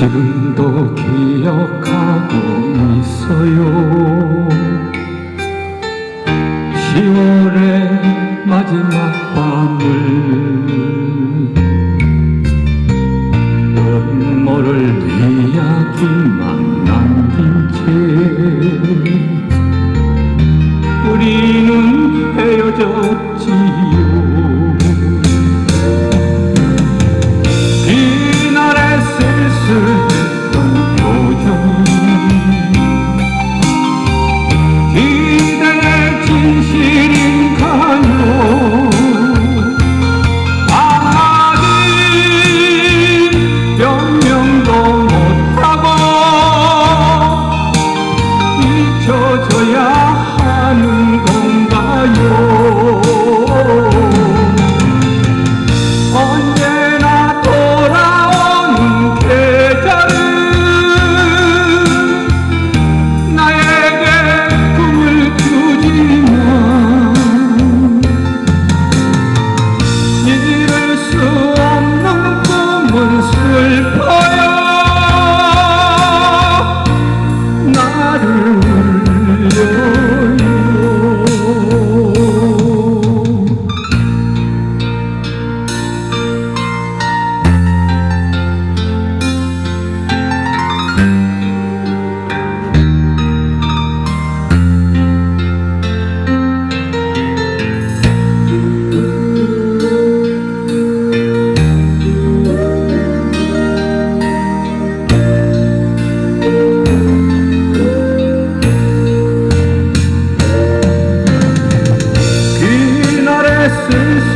지금도 기억하고 있어요. 10월의 마지막 밤을 음모를 이야기만 남긴 채 우리는 헤어졌지.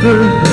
vardır